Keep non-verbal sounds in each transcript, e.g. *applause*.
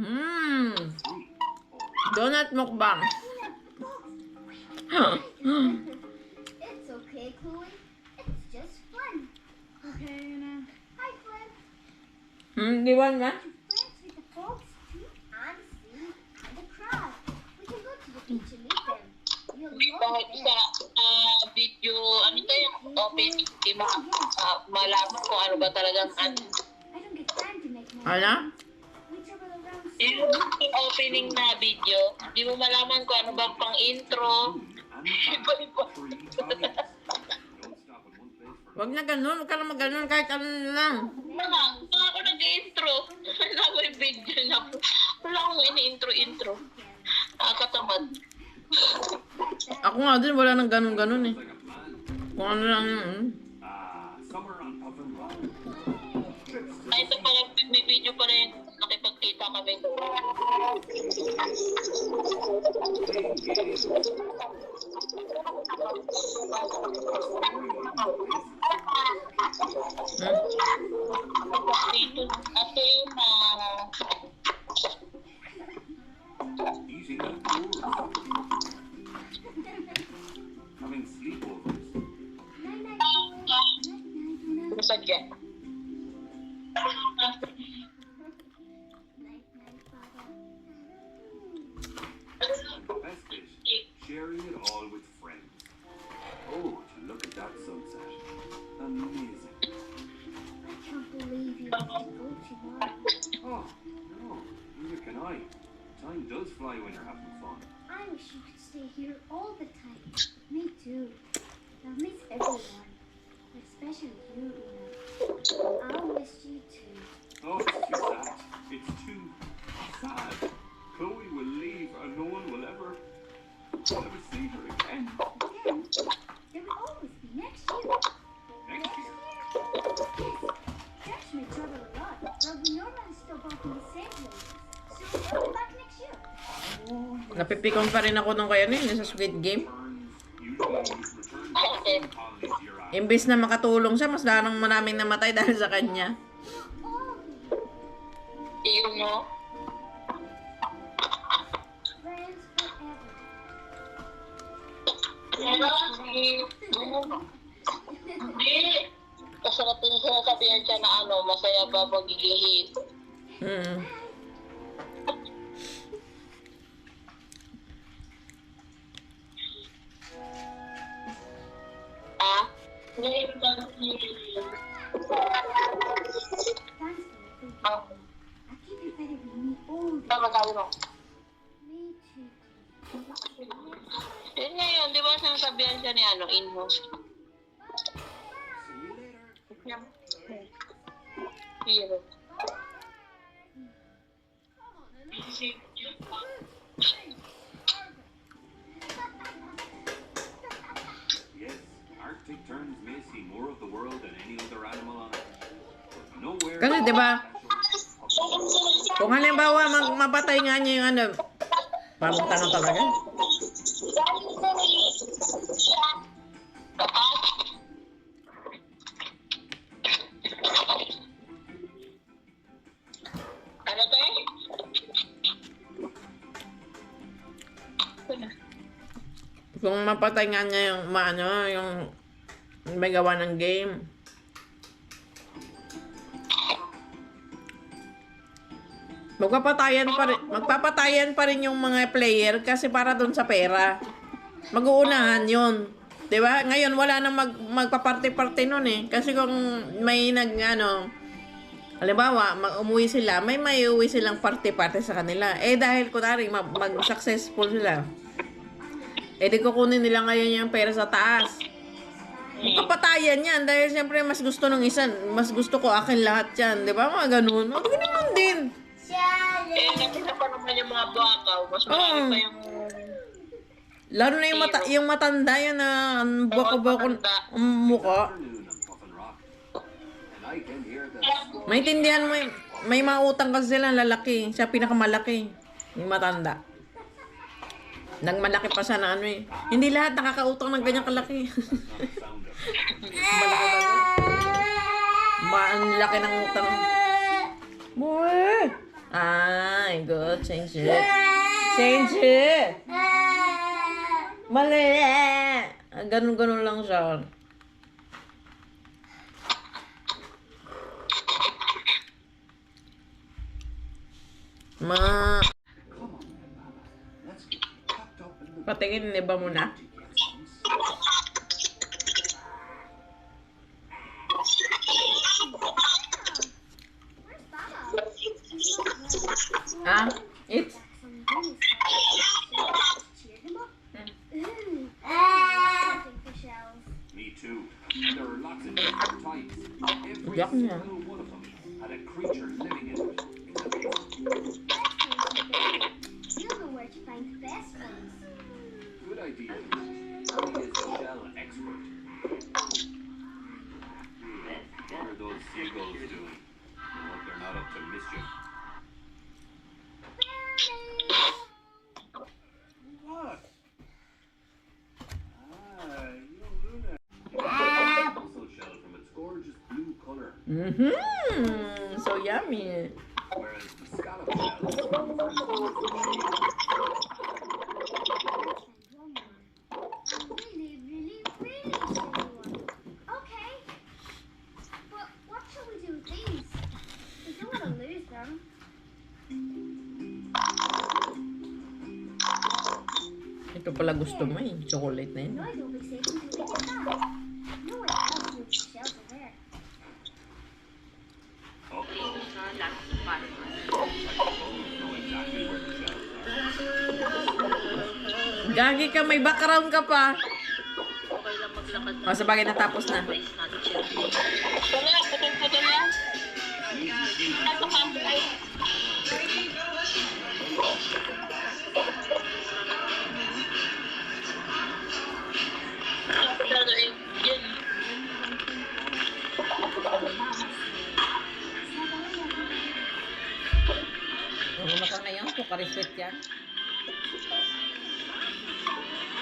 Mmm. Donut mukbang. It's okay, Chloe. It's just fun. Okay na. Hi, friend. Hmm, to and meet them. You'll Kahit love sa ah, video, ano tayo, open, di ma, ah, malaman kung ano ba talagang ano. I Yung opening na video, di mo malaman kung ano ba pang intro. Iba-iba. three targets. Don't stop at one place for Wag na ganun, wag ka na maganon kahit ano na lang. Mga, mga ako nag-intro. Wala ko yung video na. Wala akong ini-intro-intro. Nakakatamad. Ako nga din, wala nang ganun-ganun eh. Kung ano lang yun. hmm. Ah, summer on Puffin Rock. Trips to Ay, ito pala, may video pa rin. Nakipagkita kami. Hmm? Dito, ate, na... eating outdoors. Having sleepovers. Night, Time does fly when you're having fun. I wish you could stay here all the time. Me too. I'll miss everyone. Especially you, Una. I'll miss you too. Oh, it's too sad. It's too sad. Chloe will leave and no one will ever, ever see her again. Again, there will always be next year. Next Next year. year? Yes. Josh may travel a lot, but we normally stop off in the same places. So we'll back Napipikon pa rin ako nung kaya nun, yung sa Squid Game. Imbis na makatulong siya, mas larang maraming namatay *laughs* dahil sa kanya. Forever. Hindi. Kasarap yung sinasabihan siya na ano, masaya ba magiging Hmm. Ah? Di ba, kung halimbawa mag mapatay nga niya yung ano, talaga. Mapatay nga niya yung, maano, yung may gawa ng game. Magpapatayan pa rin, magpapatayan pa rin yung mga player kasi para doon sa pera. Mag-uunahan yun. 'Di ba? Ngayon wala nang mag magpaparte-parte noon eh. Kasi kung may nag ano, halimbawa, umuwi sila, may may uwi silang parte-parte sa kanila. Eh dahil kunwari mag, mag-successful sila. Eh di kukunin nila ngayon yung pera sa taas. Papatayan yan dahil siyempre mas gusto ng isa, mas gusto ko akin lahat yan. Di ba? Mga ganun. Mga ganun din. Eh, nakita pa naman yung mga bakaw. Mas marami Oo. pa yung... Lalo na yung, mata, yung matanda yan na ang matanda. ang mukha. Maintindihan mo, yung- may mga utang kasi sila lalaki. Siya pinakamalaki. Yung matanda. Nagmalaki pa siya na ano eh. Hindi lahat nakakautang ng ganyang kalaki. not sound of Ma, ang laki ng utang. Boy! Ay, good. Change it. Change it. Mali. Ah, Ganun-ganun lang siya. Ma, patingin, iba mo na. To lose them. Ito pala gusto mo eh. Chocolate na yun. Gagi ka, may background ka pa. Okay lang maglakad O, sa bagay natapos na. na. Wala, putol-putol yan. Ano ka? Ay, Pero eh, yun. Ano na ka na yun? Kukariswit yan.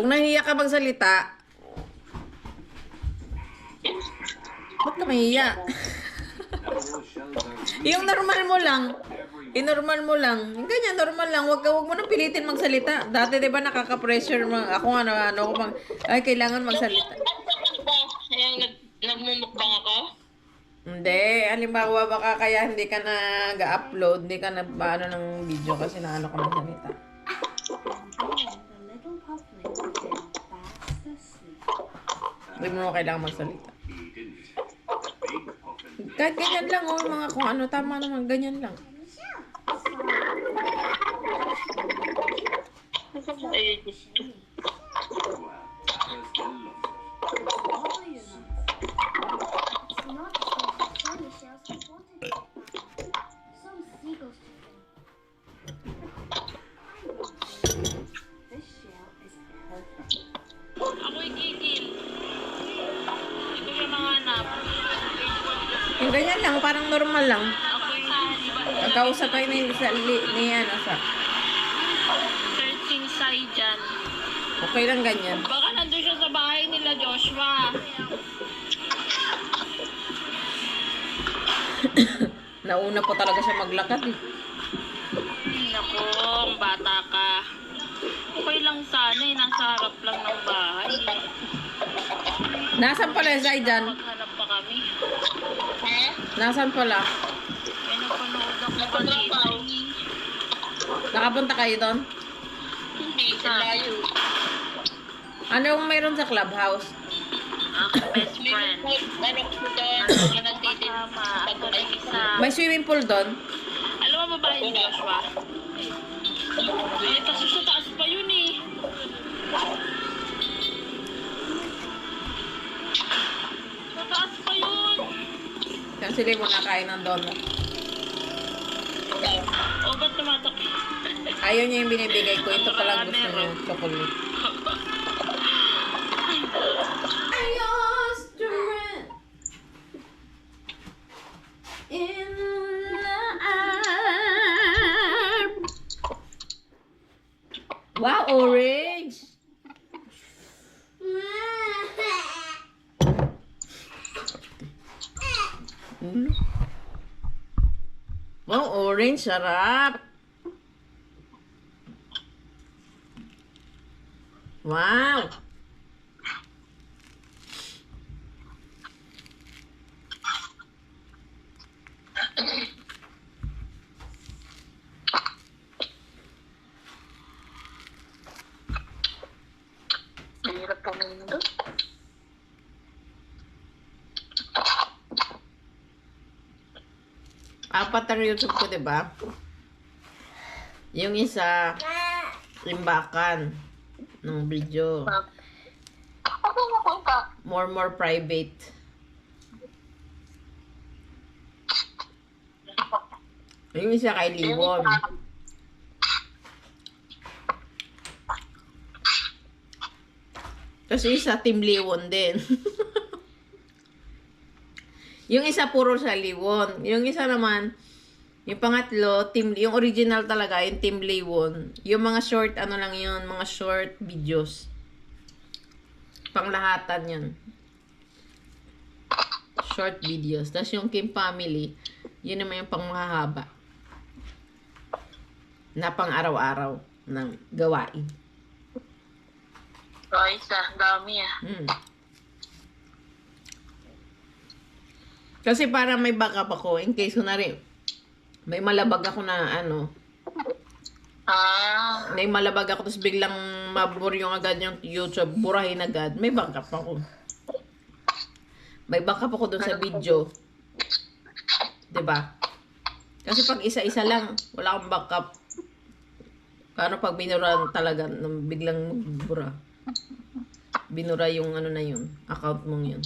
Kung nahiya ka magsalita, ba't ka mahiya? *laughs* Yung normal mo lang, i-normal mo lang. Yung ganyan, normal lang. Huwag, huwag mo nang pilitin magsalita. Dati, di ba, nakaka-pressure mo. Ako nga, ano, ano, ko mag, ay, kailangan magsalita. Ayan, nag, nagmumukbang ako? Hindi, halimbawa baka kaya hindi ka nag-upload, hindi ka na ano ng video kasi na ano ka magsalita. Hindi mo kailangan magsalita. Kahit ganyan lang, oh, mga kung ano, tama naman, ganyan lang. Ay, Nagkausap kayo ni, sa, li, ni ano, sa, searching side dyan. okay lang ganyan. Baka nandun siya sa bahay nila Joshua. *coughs* Nauna po talaga siya maglakad eh. Nako, ang bata ka. Okay lang sana eh, nasa harap lang ng bahay. Nasaan pala si Zaidan? Maghanap pa kami. Ha? Nasaan pala? Ako eh. Nakapunta kayo doon? Hindi, sa layo. Anong mayroon sa clubhouse? Aking best friend. Ano ko doon? Ano ako na isa. May swimming pool doon? Alam mo ba ni Joshua? Eh, kasi sa taas pa yun eh. Sa taas pa yun. Kasi hindi mo nakain ng donut. Oh, ba't tumatak? Ayaw niya yung binibigay ko. Ito palang gusto niya. Chocolate. I lost the rent in the arm. Wow, orange! Hmm? Wow, orange, sarap! Wow! Hirap pumindot. Apat ang YouTube ko, di ba? Yung isa, limbakan ng video. More, more private. Yung isa kay Liwon. Kasi isa Team Liwon din. *laughs* yung isa puro sa Liwon. Yung isa naman, yung pangatlo, team, yung original talaga, yung Team Liwon. Yung mga short, ano lang yun, mga short videos. Panglahatan yun. Short videos. Tapos yung Kim Family, yun naman yung pang mahahaba. Na pang araw-araw ng gawain. Guys, ah, dami ah. Mm. Kasi para may backup ako in case kunwari may malabag ako na ano, Ah, may malabag ako tapos biglang mabur yung agad yung YouTube, burahin agad, may backup ako. May backup ako dun sa video. 'Di ba? Kasi pag isa-isa lang, wala akong backup. Paano pag binura talaga biglang magbura? Binura yung ano na yun, account mong yun.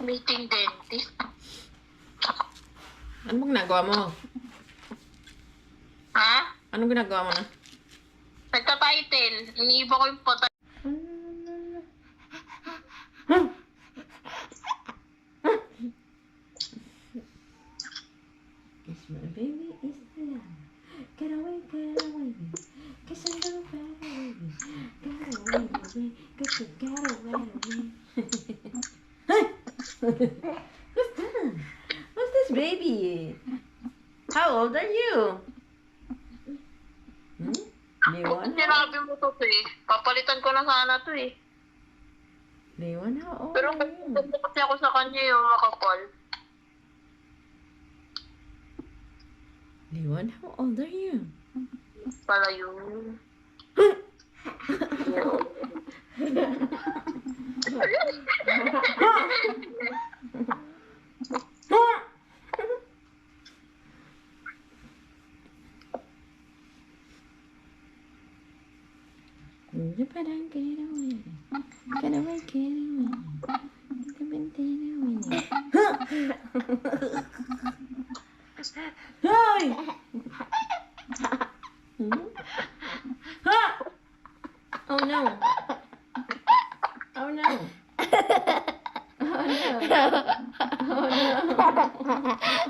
Meeting dentist. Ano bang ginagawa mo? Ha? Anong ginagawa mo na? Nagka-title. Iniiba ko yung photo. It's my baby, it's the love. Get away, get away. Cause gonna ride away. Get away, got away, away. *laughs* Who's that? Who's this baby? How old are you? Hmm? Leon, Sinabi mo to eh. Papalitan ko na sana to eh. Leon, how old Pero are you? kasi kasi ako sa kanya yung makapal. Leon, how old are you? Pala yun. *laughs* You *laughs* get away. Get away, get away. Get away. No. Oh no. Oh no. Oh no. Oh *laughs* no.